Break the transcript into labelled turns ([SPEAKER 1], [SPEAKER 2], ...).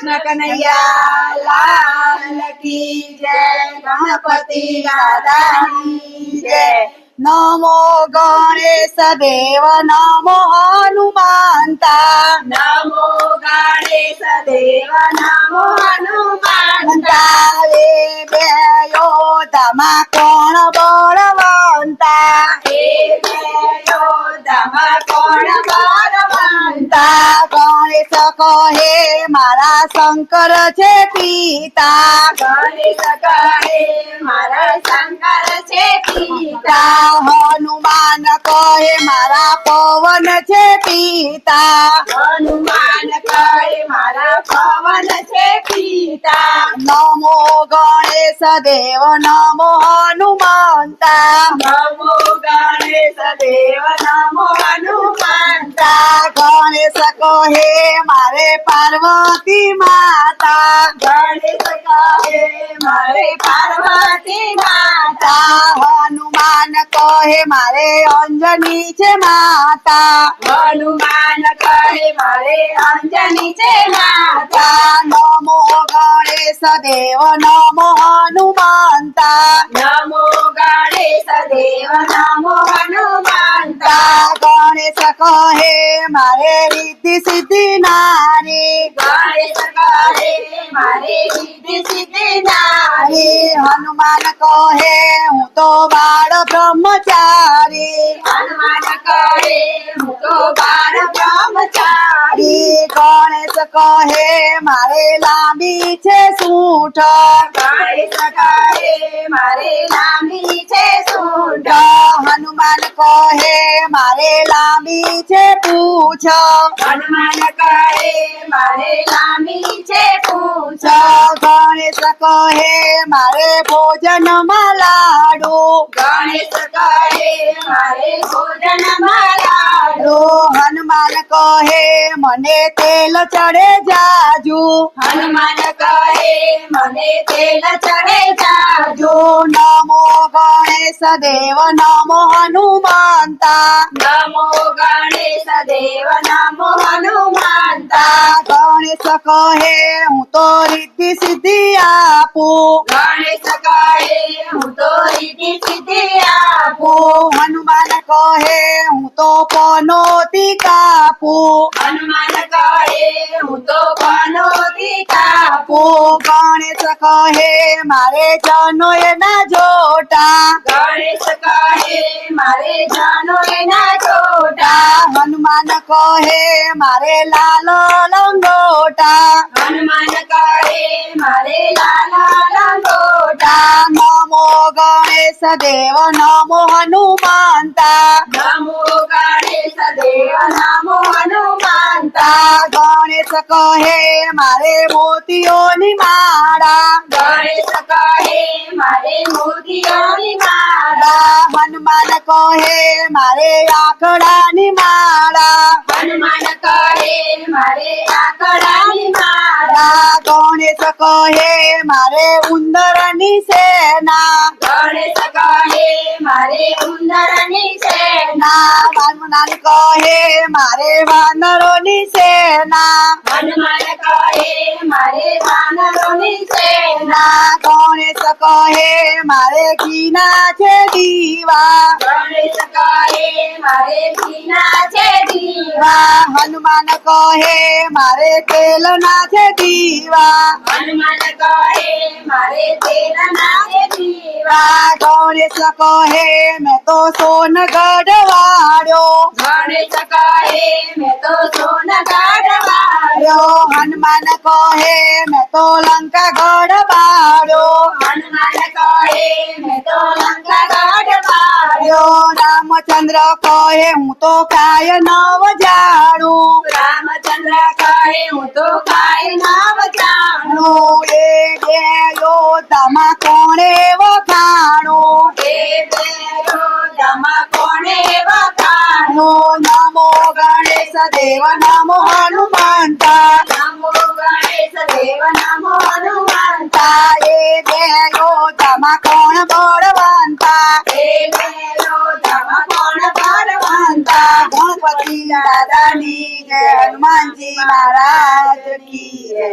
[SPEAKER 1] कृष्ण कन्हैया लाल की जय
[SPEAKER 2] गणपति राधानी जय। नमो गणेश
[SPEAKER 1] देव नमो हनुमान्ता। नमो गणेश
[SPEAKER 2] देव नमो हनुमान्ता। देव्यो दमा
[SPEAKER 1] कोण बलवन्ता देव्यो दमा
[SPEAKER 2] कोण ગણેશ કહે મારા શંકર છે પિતા.
[SPEAKER 1] ગણેશ કહે મારા શંકર છે પિતા.
[SPEAKER 2] હનુમાન કહે મારા પવન છે પિતા.
[SPEAKER 1] હનુમાન કહે મારા પવન છે પિતા
[SPEAKER 2] નમો ગણેશ દેવ નમો હનુમંતા
[SPEAKER 1] નમો ગણેશ દેવ નમો હનુમાન
[SPEAKER 2] તા ગણેશ કહે મારે પાર્વતી માતા
[SPEAKER 1] ગણેશ કહે મારે પાર્વતી માતા
[SPEAKER 2] તા હનુમાન કહે મારે અંજની છે માતા
[SPEAKER 1] હનુમાન કહે મારે અંજની છે માતા
[SPEAKER 2] નમો ગણેશ દેવ નમો હનુમંતા
[SPEAKER 1] નમો ગણેશ દેવ નમો
[SPEAKER 2] હનુમાનતા ગણેશ કહે મારે રીતિ સિદ્ધિ નારી
[SPEAKER 1] ગણેશ કહે મારે સિદ્ધિ સિદ્ધિ નારી
[SPEAKER 2] હનુમાન કહે હું તો બાળ બ્રહ્મચારી હરે ગણેશ કહે મારે લાંબી છે સૂઠ
[SPEAKER 1] ગણેશ કહે મારે લાંબી છે સૂંઢ
[SPEAKER 2] હનુમાન કહે મારે લાંબી છે પૂછ
[SPEAKER 1] હનુમાન કહે મારે લાંબી છે પૂછ
[SPEAKER 2] ગણેશ કહે મારે ભોજનમાં લાડુ
[SPEAKER 1] ગણેશ કહે મારે ભોજન મારા
[SPEAKER 2] લો હનુમાન કહે મને તેલ ચડે જાજુ
[SPEAKER 1] હનુમાન કહે મને તેલ ચડે જાજો
[SPEAKER 2] જો નમો ગણેશ દેવ નમો હનુમાનતા
[SPEAKER 1] નમો ગણેશ દેવ નમો હનુમાનતા
[SPEAKER 2] તા ગણેશ કહે હું તો રીતિ સિદ્ધિ આપું
[SPEAKER 1] ગણેશ કહે હું તો રીતિ સિદ્ધિ આપું
[SPEAKER 2] આપું હનુમાન કહે હું તો પનોતી કાપું
[SPEAKER 1] હનુમાન કહે હું તો પનોતી કાપું
[SPEAKER 2] આપું ગણેશ કહે મારે જનો એના જોટા
[SPEAKER 1] ગણેશ કહે મારે જાનો એના જોટા
[SPEAKER 2] તા હનુમાન કહે મારે લાલ લંગોટા
[SPEAKER 1] હનુમાન કહે મારે લાલા લંગોટા
[SPEAKER 2] గణేశ దేవ నమో హనుమాంత నమో గణేశ
[SPEAKER 1] దేవ నమో హనుమాంత નમો હનુમાનતા
[SPEAKER 2] તા ગણેશ કહે મારે મોતીઓની માળા
[SPEAKER 1] ગણેશ કહે મારે મોતીઓની માળા
[SPEAKER 2] તા હનુમાન કહે મારે આકડાની માળા
[SPEAKER 1] હનુમાન કહે મારે આકડાની માળા
[SPEAKER 2] તા ગણેશ કહે મારે ઉંદરની સેના
[SPEAKER 1] ગણેશ કહે મારે ઉંદરની સેના
[SPEAKER 2] ના હનુમાન કહે મારે વાનરોની સેના
[SPEAKER 1] હનુમાન કહે મારે વાનરોની સેના
[SPEAKER 2] ના ગણેશ કહે મારે ઘીના છે દીવા
[SPEAKER 1] ગણેશ કહે મારે ઘીના છે દીવા
[SPEAKER 2] વા હનુમાન કહે મારે તેલના છે દીવા
[SPEAKER 1] હનુમાન કહે મારે તેલના છે દીવા
[SPEAKER 2] વા ગણેશ કહે મેં તો સોનગઢ વાળ્યો
[SPEAKER 1] ગણેશ કહે મેં તો बाड़ो हनुमान
[SPEAKER 2] को हे मैं तो लंका गढ़ बारो हनुमान
[SPEAKER 1] को हे मैं तो लंका गढ़
[SPEAKER 2] बारो रामचंद्र को हे हूँ तो काय नव
[SPEAKER 1] जाड़ो रामचंद्र को हे हूँ तो काय
[SPEAKER 2] नव ये ये गयो तमा कोणे
[SPEAKER 1] वो खाड़ो ये ये गयो
[SPEAKER 2] तमा कोणे वो खाणो దేవ నమో
[SPEAKER 1] హనుమంత నమో గణేశ దేవ నమో
[SPEAKER 2] హనుమంత ఏ దేయో తమ కోణ
[SPEAKER 1] బోడవంత ఏ దేయో తమ కోణ
[SPEAKER 2] బోడవంత గణపతి దాదా నీ జయ హనుమాన్ జీ మహారాజ్ కీ జయ